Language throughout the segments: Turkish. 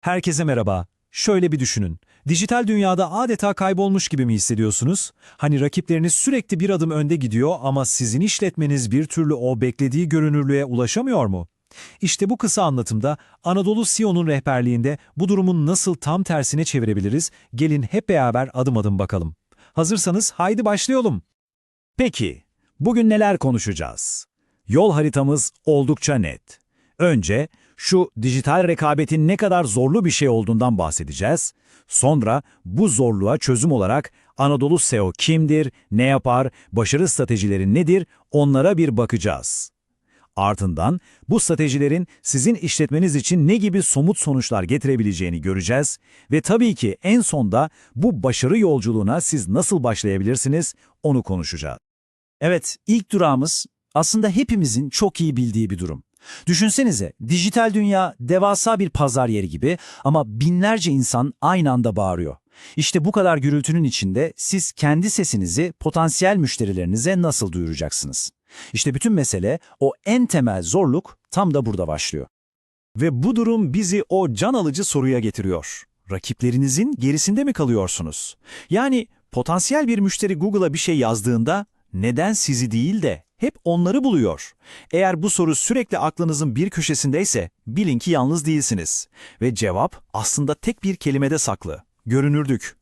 Herkese merhaba. Şöyle bir düşünün. Dijital dünyada adeta kaybolmuş gibi mi hissediyorsunuz? Hani rakipleriniz sürekli bir adım önde gidiyor ama sizin işletmeniz bir türlü o beklediği görünürlüğe ulaşamıyor mu? İşte bu kısa anlatımda Anadolu CEO'nun rehberliğinde bu durumun nasıl tam tersine çevirebiliriz? Gelin hep beraber adım adım bakalım. Hazırsanız haydi başlayalım. Peki, bugün neler konuşacağız? Yol haritamız oldukça net. Önce şu dijital rekabetin ne kadar zorlu bir şey olduğundan bahsedeceğiz. Sonra bu zorluğa çözüm olarak Anadolu SEO kimdir, ne yapar, başarı stratejileri nedir onlara bir bakacağız. Ardından bu stratejilerin sizin işletmeniz için ne gibi somut sonuçlar getirebileceğini göreceğiz ve tabii ki en sonda bu başarı yolculuğuna siz nasıl başlayabilirsiniz onu konuşacağız. Evet, ilk durağımız aslında hepimizin çok iyi bildiği bir durum. Düşünsenize, dijital dünya devasa bir pazar yeri gibi ama binlerce insan aynı anda bağırıyor. İşte bu kadar gürültünün içinde siz kendi sesinizi potansiyel müşterilerinize nasıl duyuracaksınız? İşte bütün mesele, o en temel zorluk tam da burada başlıyor. Ve bu durum bizi o can alıcı soruya getiriyor. Rakiplerinizin gerisinde mi kalıyorsunuz? Yani potansiyel bir müşteri Google'a bir şey yazdığında neden sizi değil de hep onları buluyor? Eğer bu soru sürekli aklınızın bir köşesindeyse bilin ki yalnız değilsiniz. Ve cevap aslında tek bir kelimede saklı. Görünürlük.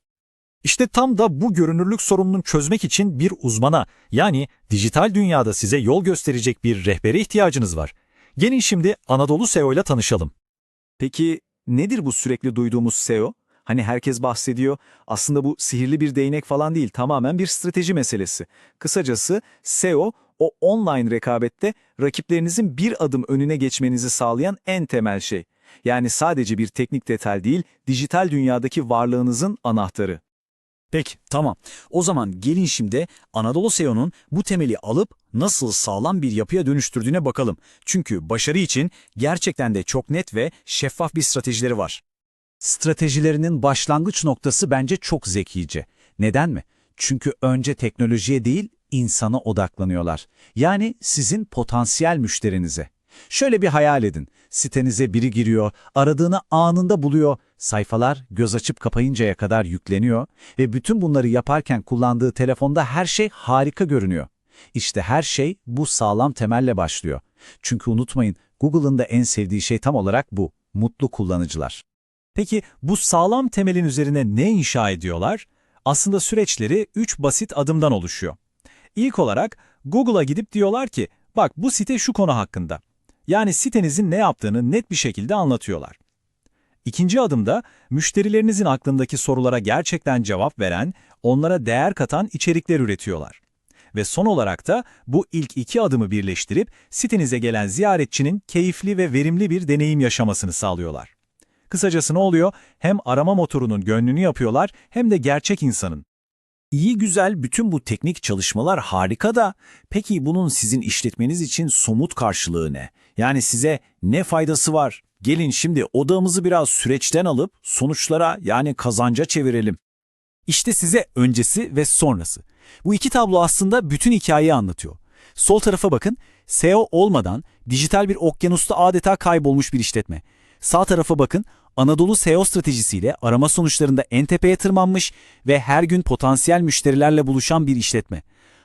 İşte tam da bu görünürlük sorununu çözmek için bir uzmana, yani dijital dünyada size yol gösterecek bir rehbere ihtiyacınız var. Gelin şimdi Anadolu SEO ile tanışalım. Peki nedir bu sürekli duyduğumuz SEO? Hani herkes bahsediyor. Aslında bu sihirli bir değnek falan değil, tamamen bir strateji meselesi. Kısacası SEO, o online rekabette rakiplerinizin bir adım önüne geçmenizi sağlayan en temel şey. Yani sadece bir teknik detay değil, dijital dünyadaki varlığınızın anahtarı. Peki, tamam. O zaman gelin şimdi Anadolu SEO'nun bu temeli alıp nasıl sağlam bir yapıya dönüştürdüğüne bakalım. Çünkü başarı için gerçekten de çok net ve şeffaf bir stratejileri var. Stratejilerinin başlangıç noktası bence çok zekice. Neden mi? Çünkü önce teknolojiye değil, insana odaklanıyorlar. Yani sizin potansiyel müşterinize. Şöyle bir hayal edin. Sitenize biri giriyor, aradığını anında buluyor, sayfalar göz açıp kapayıncaya kadar yükleniyor ve bütün bunları yaparken kullandığı telefonda her şey harika görünüyor. İşte her şey bu sağlam temelle başlıyor. Çünkü unutmayın, Google'ın da en sevdiği şey tam olarak bu, mutlu kullanıcılar. Peki bu sağlam temelin üzerine ne inşa ediyorlar? Aslında süreçleri 3 basit adımdan oluşuyor. İlk olarak Google'a gidip diyorlar ki, bak bu site şu konu hakkında. Yani sitenizin ne yaptığını net bir şekilde anlatıyorlar. İkinci adımda müşterilerinizin aklındaki sorulara gerçekten cevap veren, onlara değer katan içerikler üretiyorlar. Ve son olarak da bu ilk iki adımı birleştirip sitenize gelen ziyaretçinin keyifli ve verimli bir deneyim yaşamasını sağlıyorlar. Kısacası ne oluyor? Hem arama motorunun gönlünü yapıyorlar hem de gerçek insanın. İyi güzel bütün bu teknik çalışmalar harika da peki bunun sizin işletmeniz için somut karşılığı ne? Yani size ne faydası var? Gelin şimdi odağımızı biraz süreçten alıp sonuçlara yani kazanca çevirelim. İşte size öncesi ve sonrası. Bu iki tablo aslında bütün hikayeyi anlatıyor. Sol tarafa bakın, SEO olmadan dijital bir okyanusta adeta kaybolmuş bir işletme. Sağ tarafa bakın, Anadolu SEO stratejisiyle arama sonuçlarında en tepeye tırmanmış ve her gün potansiyel müşterilerle buluşan bir işletme.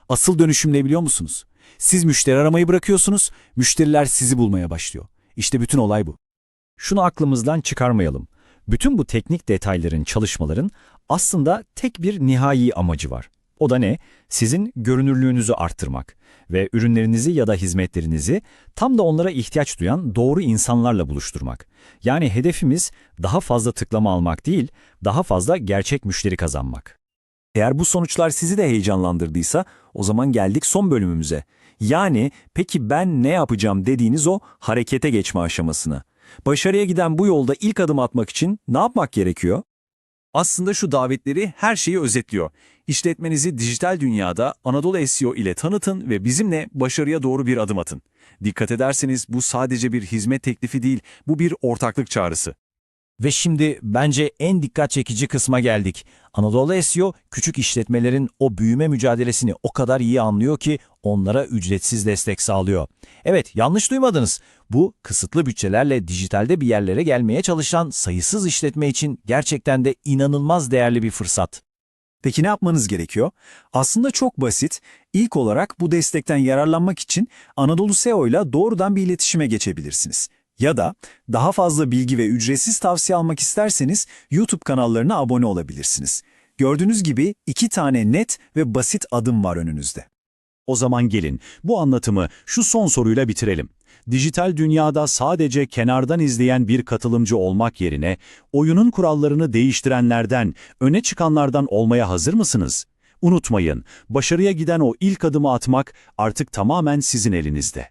Asıl dönüşüm ne biliyor musunuz? Siz müşteri aramayı bırakıyorsunuz, müşteriler sizi bulmaya başlıyor. İşte bütün olay bu. Şunu aklımızdan çıkarmayalım. Bütün bu teknik detayların, çalışmaların aslında tek bir nihai amacı var. O da ne? Sizin görünürlüğünüzü arttırmak ve ürünlerinizi ya da hizmetlerinizi tam da onlara ihtiyaç duyan doğru insanlarla buluşturmak. Yani hedefimiz daha fazla tıklama almak değil, daha fazla gerçek müşteri kazanmak. Eğer bu sonuçlar sizi de heyecanlandırdıysa o zaman geldik son bölümümüze. Yani peki ben ne yapacağım dediğiniz o harekete geçme aşamasına. Başarıya giden bu yolda ilk adım atmak için ne yapmak gerekiyor? Aslında şu davetleri her şeyi özetliyor. İşletmenizi dijital dünyada Anadolu SEO ile tanıtın ve bizimle başarıya doğru bir adım atın. Dikkat ederseniz bu sadece bir hizmet teklifi değil, bu bir ortaklık çağrısı. Ve şimdi bence en dikkat çekici kısma geldik. Anadolu SEO küçük işletmelerin o büyüme mücadelesini o kadar iyi anlıyor ki onlara ücretsiz destek sağlıyor. Evet yanlış duymadınız. Bu kısıtlı bütçelerle dijitalde bir yerlere gelmeye çalışan sayısız işletme için gerçekten de inanılmaz değerli bir fırsat. Peki ne yapmanız gerekiyor? Aslında çok basit. İlk olarak bu destekten yararlanmak için Anadolu SEO ile doğrudan bir iletişime geçebilirsiniz. Ya da daha fazla bilgi ve ücretsiz tavsiye almak isterseniz YouTube kanallarına abone olabilirsiniz. Gördüğünüz gibi iki tane net ve basit adım var önünüzde. O zaman gelin bu anlatımı şu son soruyla bitirelim. Dijital dünyada sadece kenardan izleyen bir katılımcı olmak yerine oyunun kurallarını değiştirenlerden, öne çıkanlardan olmaya hazır mısınız? Unutmayın, başarıya giden o ilk adımı atmak artık tamamen sizin elinizde.